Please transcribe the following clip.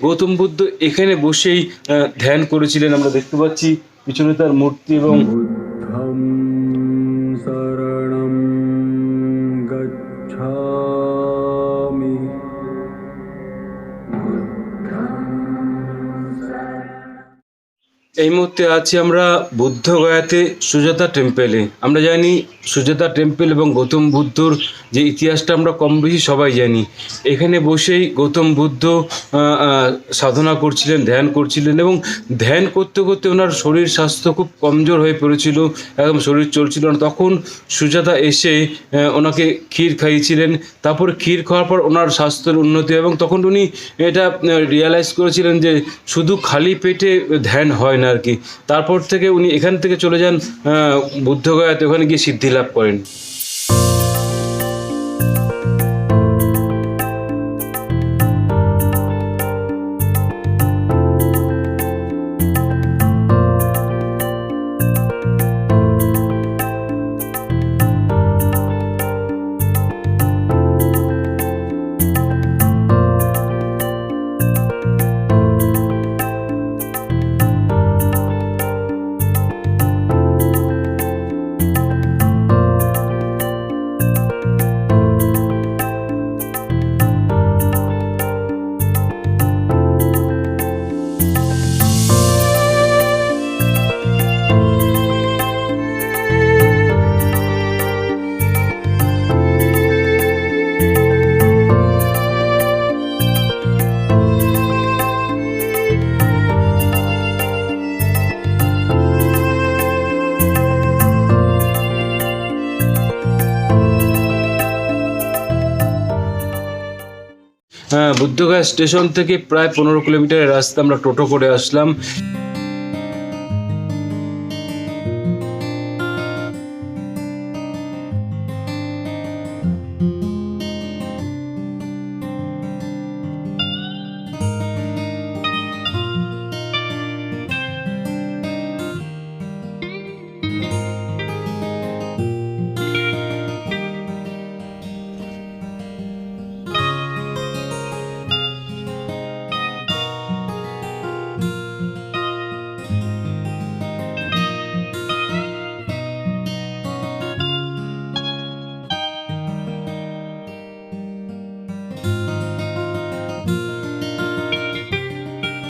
গৌতম বুদ্ধ এখানে বসেই ধ্যান করেছিলেন। আমরা দেখতে পাচ্ছি পিছনে তার মূর্তি এবং শরণম গচ্ছা এই মুহূর্তে আছি আমরা বুদ্ধগয়াতে সুজাতা টেম্পেলে। আমরা জানি সুজাতা টেম্পেল এবং গৌতম বুদ্ধর যে ইতিহাসটা আমরা কম বেশি সবাই জানি। এখানে বসেই গৌতম বুদ্ধ সাধনা করছিলেন, ধ্যান করছিলেন এবং ধ্যান করতে করতে ওনার শরীর স্বাস্থ্য খুব কমজোর হয়ে পড়েছিল, একদম শরীর চলছিল না। তখন সুজাতা এসে ওনাকে ক্ষীর খাইয়েছিলেন। তারপর ক্ষীর খাওয়ার পর ওনার স্বাস্থ্যের উন্নতি এবং তখন উনি এটা রিয়ালাইজ করেছিলেন যে শুধু খালি পেটে ধ্যান হয় না আর কি তারপর থেকে উনি এখান থেকে চলে যান বুদ্ধগয়াতে। ওখানে গিয়ে সিদ্ধি লাভ করেন। হ্যাঁ বুদ্ধগয়া স্টেশন থেকে প্রায় পনেরো কিলোমিটারের রাস্তা আমরা টোটো করে আসলাম।